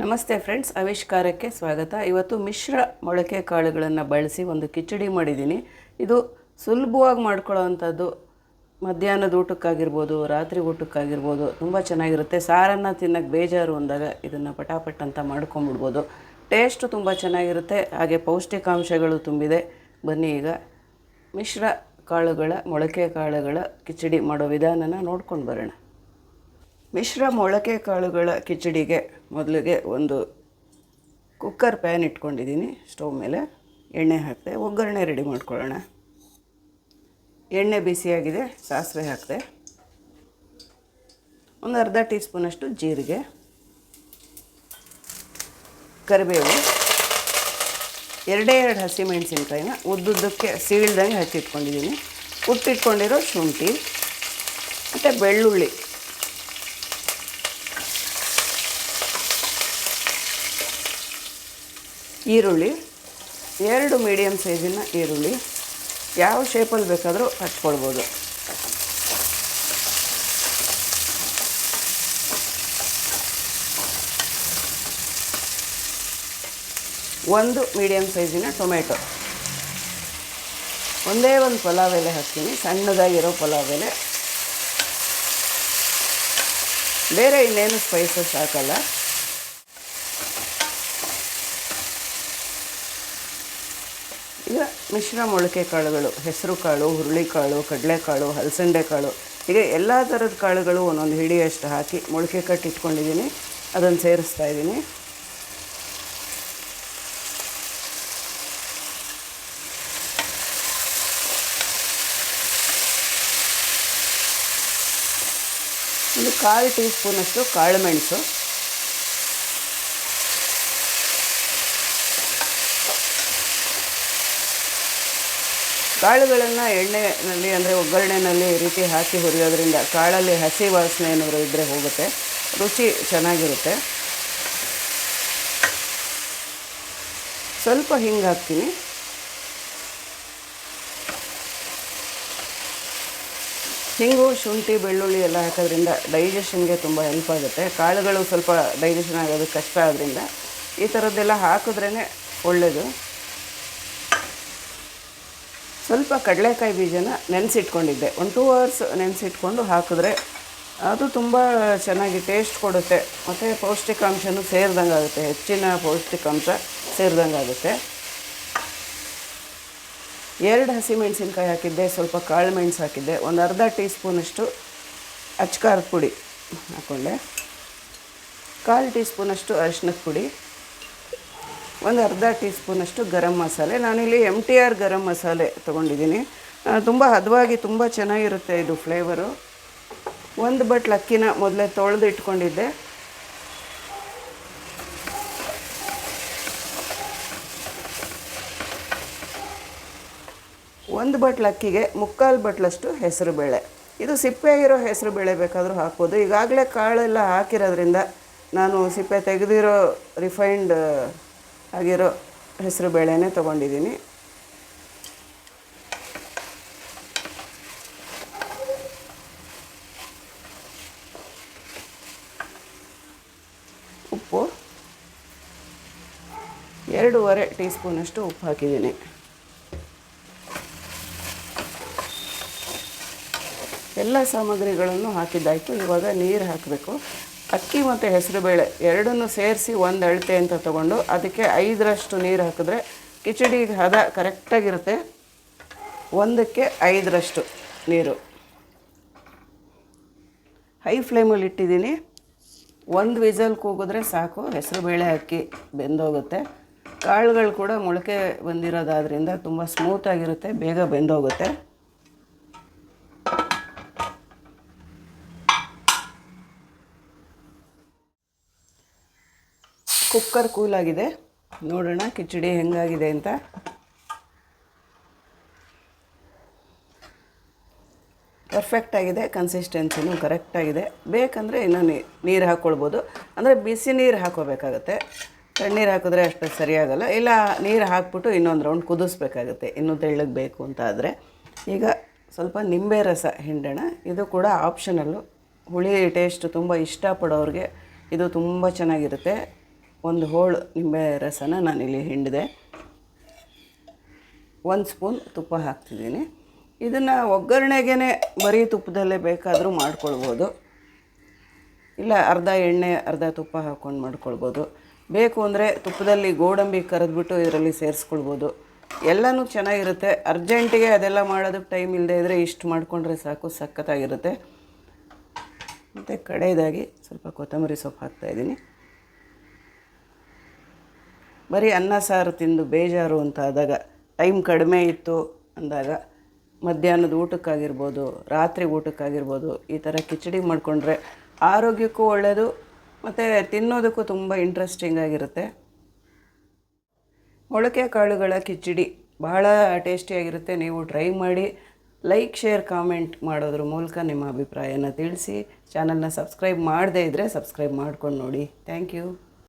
ನಮಸ್ತೆ ಫ್ರೆಂಡ್ಸ್, ಆವಿಷ್ಕಾರಕ್ಕೆ ಸ್ವಾಗತ. ಇವತ್ತು ಮಿಶ್ರ ಮೊಳಕೆ ಕಾಳುಗಳನ್ನು ಬಳಸಿ ಒಂದು ಕಿಚಡಿ ಮಾಡಿದ್ದೀನಿ. ಇದು ಸುಲಭವಾಗಿ ಮಾಡ್ಕೊಳ್ಳೋ ಅಂಥದ್ದು ಮಧ್ಯಾಹ್ನದ ಊಟಕ್ಕಾಗಿರ್ಬೋದು, ರಾತ್ರಿ ಊಟಕ್ಕಾಗಿರ್ಬೋದು, ತುಂಬ ಚೆನ್ನಾಗಿರುತ್ತೆ. ಸಾರನ್ನು ತಿನ್ನೋಕ್ಕೆ ಬೇಜಾರು ಅಂದಾಗ ಇದನ್ನು ಪಟಾಪಟ್ ಅಂತ ಮಾಡ್ಕೊಂಬಿಡ್ಬೋದು ಟೇಸ್ಟು ತುಂಬ ಚೆನ್ನಾಗಿರುತ್ತೆ. ಹಾಗೆ ಪೌಷ್ಟಿಕಾಂಶಗಳು ತುಂಬಿದೆ. ಬನ್ನಿ ಈಗ ಮಿಶ್ರ ಕಾಳುಗಳ, ಮೊಳಕೆ ಕಾಳುಗಳ ಕಿಚಡಿ ಮಾಡೋ ವಿಧಾನನ ನೋಡ್ಕೊಂಡು ಬರೋಣ. ಮಿಶ್ರ ಮೊಳಕೆ ಕಾಳುಗಳ ಕಿಚಡಿಗೆ ಮೊದಲಿಗೆ ಒಂದು ಕುಕ್ಕರ್ ಪ್ಯಾನ್ ಇಟ್ಕೊಂಡಿದ್ದೀನಿ, ಸ್ಟವ್ ಮೇಲೆ ಎಣ್ಣೆ ಹಾಕಿದೆ, ಒಗ್ಗರಣೆ ರೆಡಿ ಮಾಡ್ಕೊಳ್ಳೋಣ. ಎಣ್ಣೆ ಬಿಸಿಯಾಗಿದೆ, ಸಾಸಿವೆ ಹಾಕಿದೆ. ಒಂದು ಅರ್ಧ ಟೀ ಸ್ಪೂನಷ್ಟು ಜೀರಿಗೆ, ಕರಿಬೇವು, ಎರಡೇ ಎರಡು ಹಸಿಮೆಣಸಿನ್ಕಾಯಿನ ಉದ್ದುದ್ದಕ್ಕೆ ಸೀಳ್ದಂಗೆ ಹಚ್ಚಿಟ್ಕೊಂಡಿದ್ದೀನಿ ಉಟ್ಟಿಟ್ಕೊಂಡಿರೋ ಶುಂಠಿ ಮತ್ತು ಬೆಳ್ಳುಳ್ಳಿ ಈರುಳ್ಳಿ, ಎರಡು ಮೀಡಿಯಮ್ ಸೈಜಿನ ಈರುಳ್ಳಿ. ಯಾವ ಶೇಪಲ್ಲಿ ಬೇಕಾದರೂ ಹಚ್ಕೊಳ್ಬೋದು. ಒಂದು ಮೀಡಿಯಮ್ ಸೈಜಿನ ಟೊಮೆಟೊ. ಒಂದೇ ಒಂದು ಪಲಾವ್ ಎಲೆ ಹಾಕ್ತೀನಿ. ಸಣ್ಣದಾಗಿರೋ ಪಲಾವ್ ಎಲೆ. ಬೇರೆ ಇನ್ನೇನು ಸ್ಪೈಸಸ್ ಹಾಕಲ್ಲ. ಈಗ ಮಿಶ್ರ ಮೊಳಕೆ ಕಾಳುಗಳು ಹೆಸರು ಕಾಳು ಹುರುಳಿಕಾಳು, ಕಡಲೆಕಾಳು ಹಲಸಂಡೆ ಕಾಳು ಹೀಗೆ ಎಲ್ಲ ಥರದ ಕಾಳುಗಳು ಒಂದೊಂದು ಹಿಡಿಯಷ್ಟು ಹಾಕಿ ಮೊಳಕೆ ಕಟ್ಟಿಟ್ಕೊಂಡಿದ್ದೀನಿ ಅದನ್ನು ಸೇರಿಸ್ತಾ ಇದ್ದೀನಿ. ಒಂದು ಕಾಲು ಟೀ ಸ್ಪೂನಷ್ಟು ಕಾಳು ಮೆಣಸು. ಕಾಳುಗಳನ್ನು ಎಣ್ಣೆನಲ್ಲಿ ಅಂದರೆ ಒಗ್ಗರಣೆನಲ್ಲಿ ಈ ರೀತಿ ಹಾಕಿ ಹುರಿಯೋದ್ರಿಂದ ಕಾಳಲ್ಲಿ ಹಸಿ ವಾಸನೆ ಏನಾದರೂ ಇದ್ದರೆ ಹೋಗುತ್ತೆ. ರುಚಿ ಚೆನ್ನಾಗಿರುತ್ತೆ. ಸ್ವಲ್ಪ ಹಿಂಗೆ ಹಾಕ್ತೀನಿ. ಹಿಂಗು, ಶುಂಠಿ, ಬೆಳ್ಳುಳ್ಳಿ ಎಲ್ಲ ಹಾಕೋದ್ರಿಂದ ಡೈಜೆಷನ್ಗೆ ತುಂಬ ಹೆಲ್ಪ್ ಆಗುತ್ತೆ. ಕಾಳುಗಳು ಸ್ವಲ್ಪ ಡೈಜೆಷನ್ ಆಗೋದು ಕಷ್ಟ ಆದ್ದರಿಂದ ಈ ಥರದ್ದೆಲ್ಲ ಹಾಕಿದ್ರೇ ಒಳ್ಳೆಯದು ಸ್ವಲ್ಪ ಕಡಲೆಕಾಯಿ ಬೀಜನ ನೆನೆಸಿಟ್ಕೊಂಡಿದ್ದೆ. ಒಂದು ಟೂ ಅವರ್ಸ್ ನೆನೆಸಿಟ್ಕೊಂಡು ಹಾಕಿದ್ರೆ ಅದು ತುಂಬ ಚೆನ್ನಾಗಿ ಟೇಸ್ಟ್ ಕೊಡುತ್ತೆ. ಮತ್ತು ಪೌಷ್ಟಿಕಾಂಶನೂ ಸೇರಿದಂಗೆ ಆಗುತ್ತೆ ಹೆಚ್ಚಿನ ಪೌಷ್ಟಿಕಾಂಶ ಸೇರಿದಂಗೆ ಆಗುತ್ತೆ ಎರಡು ಹಸಿಮೆಣಸಿನ್ಕಾಯಿ ಹಾಕಿದ್ದೆ, ಸ್ವಲ್ಪ ಕಾಳು ಮೆಣಸು ಹಾಕಿದ್ದೆ. ಒಂದು ಅರ್ಧ ಟೀ ಸ್ಪೂನಷ್ಟು ಅಚ್ಕಾರದ ಪುಡಿ ಹಾಕ್ಕೊಂಡೆ ಕಾಲು ಟೀ ಸ್ಪೂನಷ್ಟು ಅರಿಶಿನದ ಪುಡಿ. ಒಂದು ಅರ್ಧ ಟೀ ಸ್ಪೂನಷ್ಟು ಗರಂ ಮಸಾಲೆ. ನಾನಿಲ್ಲಿ M T R garam masala ತೊಗೊಂಡಿದ್ದೀನಿ. ತುಂಬ ಹದವಾಗಿ ತುಂಬ ಚೆನ್ನಾಗಿರುತ್ತೆ ಇದು ಫ್ಲೇವರು. ಒಂದು ಬಟ್ಲು ಅಕ್ಕಿನ ಮೊದಲೇ ತೊಳೆದು ಇಟ್ಕೊಂಡಿದ್ದೆ. ಒಂದು ಬಟ್ಲು ಅಕ್ಕಿಗೆ ಮುಕ್ಕಾಲು ಬಟ್ಲಷ್ಟು ಹೆಸರು ಬೇಳೆ ಇದು ಸಿಪ್ಪೆ ಆಗಿರೋ ಹೆಸರು ಬೇಳೆ ಬೇಕಾದರೂ ಹಾಕ್ಬೋದು. ಈಗಾಗಲೇ ಕಾಳೆಲ್ಲ ಹಾಕಿರೋದ್ರಿಂದ ನಾನು ಸಿಪ್ಪೆ ತೆಗೆದಿರೋ ರಿಫೈನ್ಡ್ ಆಗಿರೋ ಹೆಸರು ಬೇಳೆನೇ ತೊಗೊಂಡಿದ್ದೀನಿ. ಉಪ್ಪು. ಎರಡೂವರೆ ಟೀ ಸ್ಪೂನಷ್ಟು ಉಪ್ಪು ಹಾಕಿದ್ದೀನಿ. ಎಲ್ಲ ಸಾಮಗ್ರಿಗಳನ್ನು ಹಾಕಿದ್ದಾಯಿತು. ಇವಾಗ ನೀರು ಹಾಕಬೇಕು. ಅಕ್ಕಿ ಮತ್ತು ಹೆಸರುಬೇಳೆ ಎರಡನ್ನೂ ಸೇರಿಸಿ ಒಂದು ಅಳತೆ ಅಂತ ತಗೊಂಡು ಅದಕ್ಕೆ ಐದರಷ್ಟು ನೀರು ಹಾಕಿದ್ರೆ ಕಿಚಡಿ ಹದ ಕರೆಕ್ಟಾಗಿರುತ್ತೆ. ಒಂದಕ್ಕೆ ಐದರಷ್ಟು ನೀರು. ಹೈ ಫ್ಲೇಮಲ್ಲಿ ಇಟ್ಟಿದ್ದೀನಿ. ಒಂದು ವಿಸಲ್ ಕೂಗಿದ್ರೆ ಸಾಕು. ಹೆಸರುಬೇಳೆ ಅಕ್ಕಿ ಬೆಂದೋಗುತ್ತೆ. ಕಾಳುಗಳು ಕೂಡ ಮೊಳಕೆ ಬಂದಿರೋದಾದ್ರಿಂದ ತುಂಬ ಸ್ಮೂತಾಗಿರುತ್ತೆ, ಬೇಗ ಬೆಂದೋಗುತ್ತೆ. ಕುಕ್ಕರ್ ಕೂಲಾಗಿದೆ. ನೋಡೋಣ, ಕಿಚಡಿ ಹೆಂಗಾಗಿದೆ ಅಂತ. ಪರ್ಫೆಕ್ಟ್ ಆಗಿದೆ ಕನ್ಸಿಸ್ಟೆನ್ಸಿನೂ ಕರೆಕ್ಟಾಗಿದೆ ಬೇಕಂದರೆ ಇನ್ನೂ ನೀರು ಹಾಕ್ಕೊಳ್ಬೋದು ಅಂದರೆ ಬಿಸಿ ನೀರು ಹಾಕೋಬೇಕಾಗತ್ತೆ. ತಣ್ಣೀರು ಹಾಕಿದ್ರೆ ಅಷ್ಟು ಸರಿಯಾಗಲ್ಲ. ಇಲ್ಲ, ನೀರು ಹಾಕ್ಬಿಟ್ಟು ಇನ್ನೊಂದು ರೌಂಡ್ ಕುದಿಸ್ಬೇಕಾಗುತ್ತೆ. ಇನ್ನೂ ತೆಳ್ಳಗೆ ಬೇಕು ಅಂತ ಆದರೆ. ಈಗ ಸ್ವಲ್ಪ ನಿಂಬೆ ರಸ ಹಿಂಡೋಣ. ಇದು ಕೂಡ ಆಪ್ಷನಲ್ಲು ಹುಳಿ ಟೇಸ್ಟ್ ತುಂಬ ಇಷ್ಟಪಡೋರಿಗೆ ಇದು ತುಂಬ ಚೆನ್ನಾಗಿರುತ್ತೆ. ಒಂದು ಹೋಳು ನಿಂಬೆ ರಸನ ನಾನಿಲ್ಲಿ ಹಿಂಡಿದೆ. ಒಂದು ಸ್ಪೂನ್ ತುಪ್ಪ ಹಾಕ್ತಿದ್ದೀನಿ. ಇದನ್ನು ಒಗ್ಗರಣೆಗೆ ಬರೀ ತುಪ್ಪದಲ್ಲೇ ಬೇಕಾದರೂ ಮಾಡ್ಕೊಳ್ಬೋದು. ಇಲ್ಲ ಅರ್ಧ ಎಣ್ಣೆ, ಅರ್ಧ ತುಪ್ಪ ಹಾಕ್ಕೊಂಡು ಮಾಡ್ಕೊಳ್ಬೋದು. ಬೇಕು ಅಂದರೆ ತುಪ್ಪದಲ್ಲಿ ಗೋಡಂಬಿ ಕರೆದ್ಬಿಟ್ಟು ಇದರಲ್ಲಿ ಸೇರಿಸ್ಕೊಳ್ಬೋದು. ಎಲ್ಲನೂ ಚೆನ್ನಾಗಿರುತ್ತೆ. ಅರ್ಜೆಂಟಿಗೆ ಅದೆಲ್ಲ ಮಾಡೋದಕ್ಕೆ ಟೈಮ್ ಇಲ್ಲದೆ ಇದ್ದರೆ ಇಷ್ಟು ಮಾಡಿಕೊಂಡ್ರೆ ಸಾಕು, ಸಖತ್ತಾಗಿರುತ್ತೆ. ಮತ್ತು ಕಡೆಯದಾಗಿ ಸ್ವಲ್ಪ ಕೊತ್ತಂಬರಿ ಸೊಪ್ಪು ಹಾಕ್ತಾಯಿದ್ದೀನಿ ಬರೀ ಅನ್ನ ಸಾರು ತಿಂದು ಬೇಜಾರು ಅಂತ ಆದಾಗ ಟೈಮ್ ಕಡಿಮೆ ಇತ್ತು ಅಂದಾಗ, ಮಧ್ಯಾಹ್ನದ ಊಟಕ್ಕಾಗಿರ್ಬೋದು, ರಾತ್ರಿ ಊಟಕ್ಕಾಗಿರ್ಬೋದು, ಈ ಥರ ಕಿಚಡಿ ಮಾಡಿಕೊಂಡ್ರೆ ಆರೋಗ್ಯಕ್ಕೂ ಒಳ್ಳೆಯದು ಮತ್ತು ತಿನ್ನೋದಕ್ಕೂ ತುಂಬ ಇಂಟ್ರೆಸ್ಟಿಂಗ್ ಆಗಿರುತ್ತೆ. ಮೊಳಕೆ ಕಾಳುಗಳ ಕಿಚಡಿ ಬಹಳ ಟೇಸ್ಟಿಯಾಗಿರುತ್ತೆ ನೀವು ಟ್ರೈ ಮಾಡಿ ಲೈಕ್ ಶೇರ್ ಕಾಮೆಂಟ್ ಮಾಡೋದ್ರ ಮೂಲಕ ನಿಮ್ಮ ಅಭಿಪ್ರಾಯನ ತಿಳಿಸಿ. ಚಾನಲ್ನ ಸಬ್ಸ್ಕ್ರೈಬ್ ಮಾಡದೇ ಇದ್ದರೆ ಸಬ್ಸ್ಕ್ರೈಬ್ ಮಾಡ್ಕೊಂಡು ನೋಡಿ. Thank you